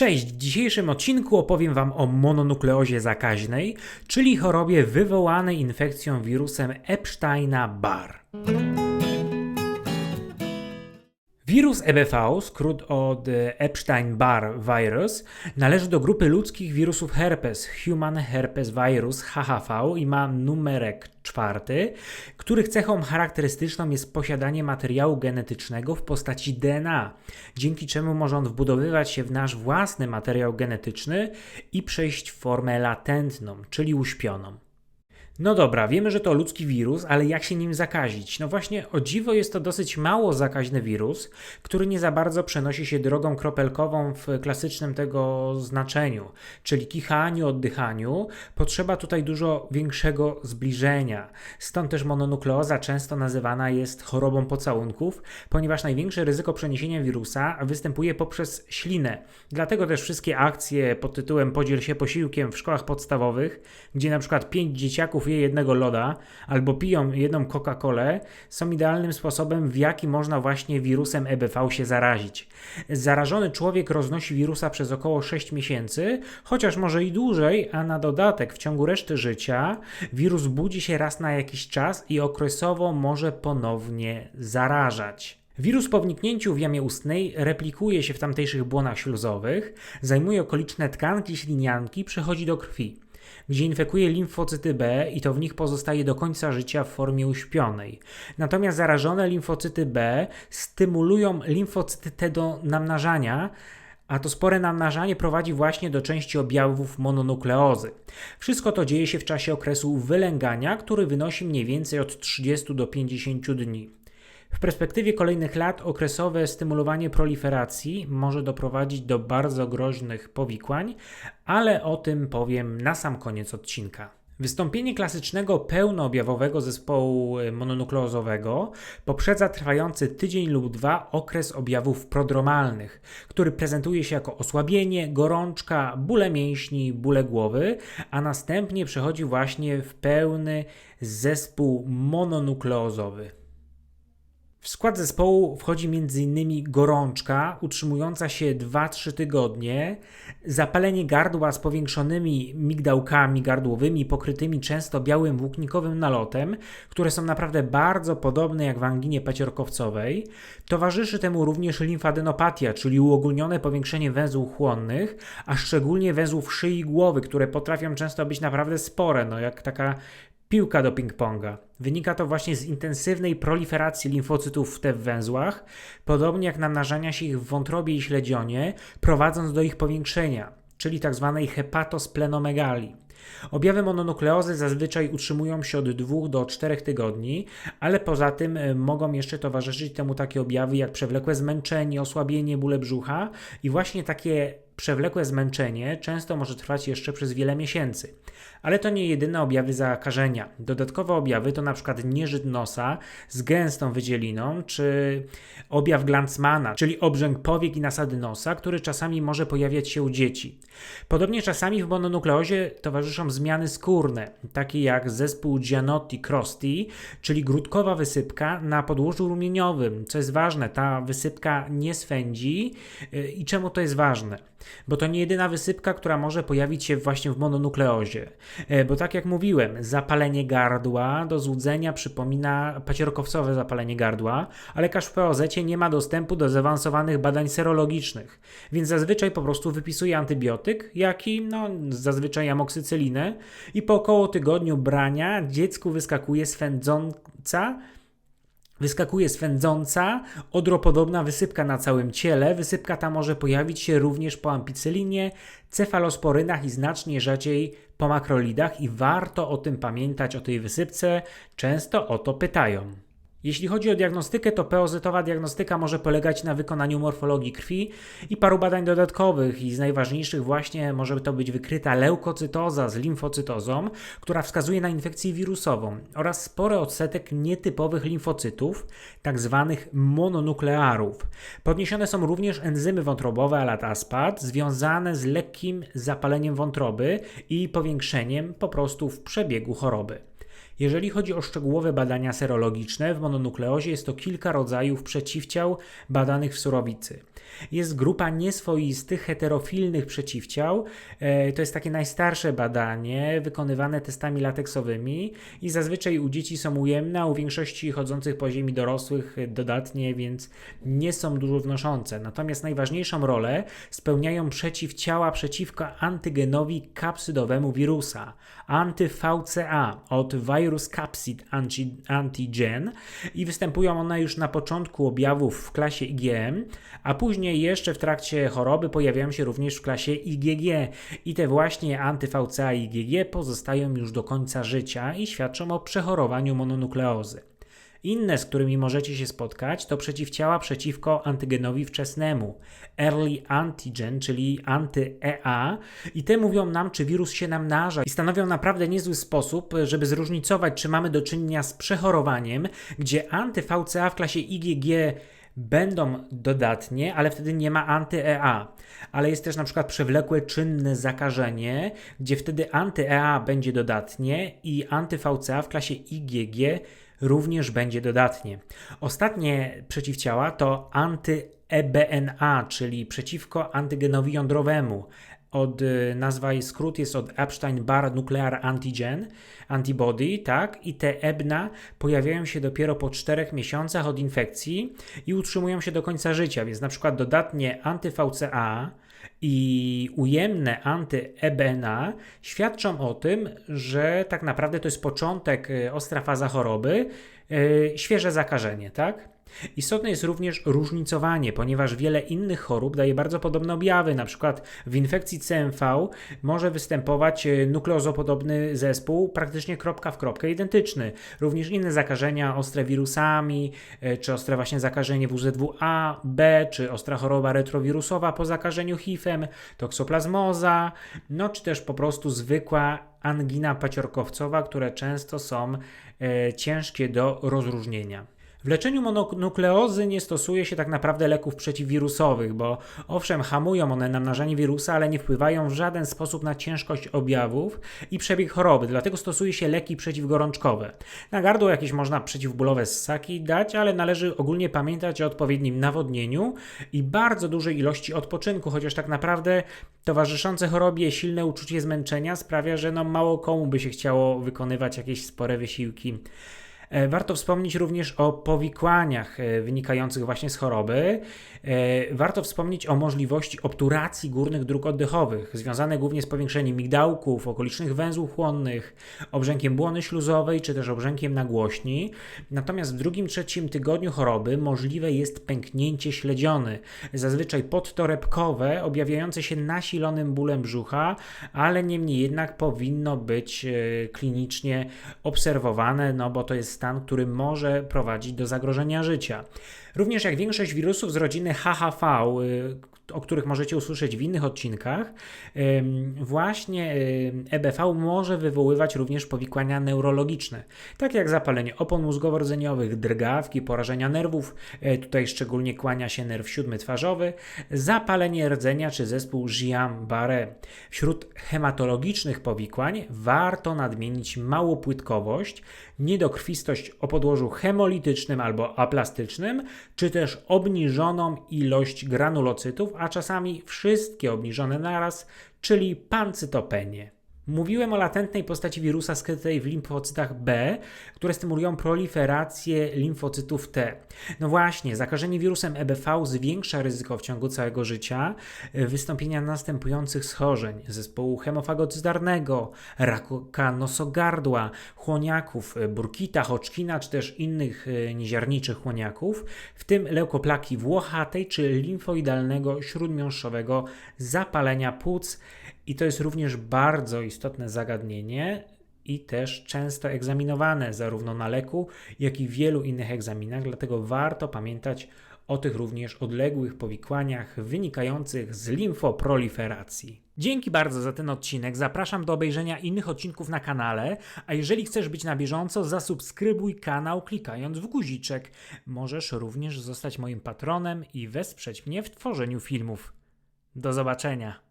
Cześć, w dzisiejszym odcinku opowiem Wam o mononukleozie zakaźnej, czyli chorobie wywołanej infekcją wirusem Epsteina-Barr. Wirus EBV, skrót od Epstein-Barr virus, należy do grupy ludzkich wirusów herpes, Human Herpes Virus HHV i ma numerek czwarty, których cechą charakterystyczną jest posiadanie materiału genetycznego w postaci DNA, dzięki czemu może on wbudowywać się w nasz własny materiał genetyczny i przejść w formę latentną, czyli uśpioną. No dobra, wiemy, że to ludzki wirus, ale jak się nim zakazić? No właśnie, o dziwo jest to dosyć mało zakaźny wirus, który nie za bardzo przenosi się drogą kropelkową w klasycznym tego znaczeniu, czyli kichaniu, oddychaniu. Potrzeba tutaj dużo większego zbliżenia. Stąd też mononukleoza często nazywana jest chorobą pocałunków, ponieważ największe ryzyko przeniesienia wirusa występuje poprzez ślinę. Dlatego też wszystkie akcje pod tytułem Podziel się posiłkiem w szkołach podstawowych, gdzie na przykład pięć dzieciaków je jednego loda albo piją jedną Coca-Colę, są idealnym sposobem, w jaki można właśnie wirusem EBV się zarazić. Zarażony człowiek roznosi wirusa przez około 6 miesięcy, chociaż może i dłużej, a na dodatek w ciągu reszty życia wirus budzi się raz na jakiś czas i okresowo może ponownie zarażać. Wirus po wniknięciu w jamie ustnej replikuje się w tamtejszych błonach śluzowych, zajmuje okoliczne tkanki ślinianki, przechodzi do krwi gdzie infekuje limfocyty B i to w nich pozostaje do końca życia w formie uśpionej. Natomiast zarażone limfocyty B stymulują limfocyty T do namnażania, a to spore namnażanie prowadzi właśnie do części objawów mononukleozy. Wszystko to dzieje się w czasie okresu wylęgania, który wynosi mniej więcej od 30 do 50 dni. W perspektywie kolejnych lat okresowe stymulowanie proliferacji może doprowadzić do bardzo groźnych powikłań, ale o tym powiem na sam koniec odcinka. Wystąpienie klasycznego pełnoobjawowego zespołu mononukleozowego poprzedza trwający tydzień lub dwa okres objawów prodromalnych, który prezentuje się jako osłabienie, gorączka, bóle mięśni, bóle głowy, a następnie przechodzi właśnie w pełny zespół mononukleozowy. W skład zespołu wchodzi m.in. gorączka utrzymująca się 2-3 tygodnie, zapalenie gardła z powiększonymi migdałkami gardłowymi pokrytymi często białym włóknikowym nalotem, które są naprawdę bardzo podobne jak w anginie paciorkowcowej. Towarzyszy temu również limfadenopatia, czyli uogólnione powiększenie węzłów chłonnych, a szczególnie węzłów szyi głowy, które potrafią często być naprawdę spore, no jak taka piłka do ping-ponga. Wynika to właśnie z intensywnej proliferacji limfocytów w te węzłach, podobnie jak namnażania się ich w wątrobie i śledzionie, prowadząc do ich powiększenia, czyli tzw. Tak hepatosplenomegalii. Objawy mononukleozy zazwyczaj utrzymują się od 2 do 4 tygodni, ale poza tym e, mogą jeszcze towarzyszyć temu takie objawy jak przewlekłe zmęczenie, osłabienie, bóle brzucha i właśnie takie przewlekłe zmęczenie często może trwać jeszcze przez wiele miesięcy. Ale to nie jedyne objawy zakażenia. Dodatkowe objawy to np. nieżyt nosa z gęstą wydzieliną, czy objaw Glanzmana, czyli obrzęk powiek i nasady nosa, który czasami może pojawiać się u dzieci. Podobnie czasami w mononukleozie towarzyszą zmiany skórne, takie jak zespół Gianotti-Crosty, czyli grudkowa wysypka na podłożu rumieniowym. Co jest ważne, ta wysypka nie swędzi. Y, I czemu to jest ważne? Bo to nie jedyna wysypka, która może pojawić się właśnie w mononukleozie. E, bo tak jak mówiłem, zapalenie gardła do złudzenia przypomina pacierkowcowe zapalenie gardła, ale lekarz w POZ nie ma dostępu do zaawansowanych badań serologicznych, więc zazwyczaj po prostu wypisuje antybiotyk, jak i no, zazwyczaj amoksycylinę i po około tygodniu brania dziecku wyskakuje swędząca Wyskakuje swędząca, odropodobna wysypka na całym ciele. Wysypka ta może pojawić się również po ampicylinie, cefalosporynach i znacznie rzadziej po makrolidach i warto o tym pamiętać, o tej wysypce. Często o to pytają. Jeśli chodzi o diagnostykę, to POZ-owa diagnostyka może polegać na wykonaniu morfologii krwi i paru badań dodatkowych i z najważniejszych właśnie może to być wykryta leukocytoza z limfocytozą, która wskazuje na infekcję wirusową oraz spory odsetek nietypowych limfocytów, tak zwanych mononuklearów. Podniesione są również enzymy wątrobowe alataspad związane z lekkim zapaleniem wątroby i powiększeniem po prostu w przebiegu choroby. Jeżeli chodzi o szczegółowe badania serologiczne, w mononukleozie jest to kilka rodzajów przeciwciał badanych w surowicy. Jest grupa nieswoistych, heterofilnych przeciwciał. E, To jest takie najstarsze badanie, wykonywane testami lateksowymi i zazwyczaj u dzieci są ujemne, a u większości chodzących po ziemi dorosłych dodatnie, więc nie są dużo wnoszące. Natomiast najważniejszą rolę spełniają przeciwciała przeciwko antygenowi kapsydowemu wirusa, anty-VCA od Virus Capsid Anti- Antigen i występują one już na początku objawów w klasie IgM, a później jeszcze w trakcie choroby pojawiają się również w klasie IgG i te właśnie anty-VCA i IgG pozostają już do końca życia i świadczą o przechorowaniu mononukleozy. Inne, z którymi możecie się spotkać, to przeciwciała przeciwko antygenowi wczesnemu, early antigen, czyli anty-EA, i te mówią nam, czy wirus się namnaża i stanowią naprawdę niezły sposób, żeby zróżnicować, czy mamy do czynienia z przechorowaniem, gdzie anty-VCA w klasie IgG będą dodatnie, ale wtedy nie ma anty-EA. Ale jest też na przykład przewlekłe czynne zakażenie, gdzie wtedy anty-EA będzie dodatnie i anty-VCA w klasie IgG również będzie dodatnie. Ostatnie przeciwciała to anty-EBNA, czyli przeciwko antygenowi jądrowemu. Od y, nazwa i skrót jest od Epstein-Barr Nuclear Antigen, antibody, tak? I te EBNA pojawiają się dopiero po 4 miesiącach od infekcji i utrzymują się do końca życia, więc na przykład dodatnie anty-VCA i ujemne anty-EBNA świadczą o tym, że tak naprawdę to jest początek, y, ostra faza choroby, y, świeże zakażenie, tak? Istotne jest również różnicowanie, ponieważ wiele innych chorób daje bardzo podobne objawy. Na przykład w infekcji CMV może występować e, nukleozopodobny zespół, praktycznie kropka w kropkę identyczny. Również inne zakażenia ostre wirusami, e, czy ostre właśnie zakażenie WZW-A, B, czy ostra choroba retrowirusowa po zakażeniu HIV-em, toksoplazmoza, no czy też po prostu zwykła angina paciorkowcowa, które często są e, ciężkie do rozróżnienia. W leczeniu mononukleozy nie stosuje się tak naprawdę leków przeciwwirusowych, bo owszem, hamują one namnażanie wirusa, ale nie wpływają w żaden sposób na ciężkość objawów i przebieg choroby, dlatego stosuje się leki przeciwgorączkowe. Na gardło jakieś można przeciwbólowe ssaki dać, ale należy ogólnie pamiętać o odpowiednim nawodnieniu i bardzo dużej ilości odpoczynku, chociaż tak naprawdę towarzyszące chorobie silne uczucie zmęczenia sprawia, że no mało komu by się chciało wykonywać jakieś spore wysiłki. E, Warto wspomnieć również o powikłaniach e, wynikających właśnie z choroby. E, Warto wspomnieć o możliwości obturacji górnych dróg oddechowych, związane głównie z powiększeniem migdałków, okolicznych węzłów chłonnych, obrzękiem błony śluzowej czy też obrzękiem nagłośni. Natomiast w drugim, trzecim tygodniu choroby możliwe jest pęknięcie śledziony, zazwyczaj podtorebkowe, objawiające się nasilonym bólem brzucha, ale niemniej jednak powinno być klinicznie obserwowane, no bo to jest stan, który może prowadzić do zagrożenia życia. Również jak większość wirusów z rodziny HHV, y, o których możecie usłyszeć w innych odcinkach, właśnie EBV może wywoływać również powikłania neurologiczne, takie jak zapalenie opon mózgowo-rdzeniowych, drgawki, porażenia nerwów, e, tutaj szczególnie kłania się nerw siódmy twarzowy, zapalenie rdzenia czy zespół Guillain-Barré. Wśród hematologicznych powikłań warto nadmienić małopłytkowość, niedokrwistość o podłożu hemolitycznym albo aplastycznym, czy też obniżoną ilość granulocytów, a czasami wszystkie obniżone naraz, czyli pancytopenię. Mówiłem o latentnej postaci wirusa skrytej w limfocytach B, które stymulują proliferację limfocytów T. No właśnie, zakażenie wirusem EBV zwiększa ryzyko w ciągu całego życia wystąpienia następujących schorzeń: zespołu hemofagocytarnego, raka nosogardła, chłoniaków, burkita, Hodgkina czy też innych e, nieziarniczych chłoniaków, w tym leukoplaki włochatej czy limfoidalnego śródmiąższowego zapalenia płuc i to jest również bardzo istotne zagadnienie i też często egzaminowane zarówno na leku, jak i wielu innych egzaminach, dlatego warto pamiętać o tych również odległych powikłaniach wynikających z limfoproliferacji. Dzięki bardzo za ten odcinek. Zapraszam do obejrzenia innych odcinków na kanale, a jeżeli chcesz być na bieżąco, zasubskrybuj kanał klikając w guziczek. Możesz również zostać moim patronem i wesprzeć mnie w tworzeniu filmów. Do zobaczenia.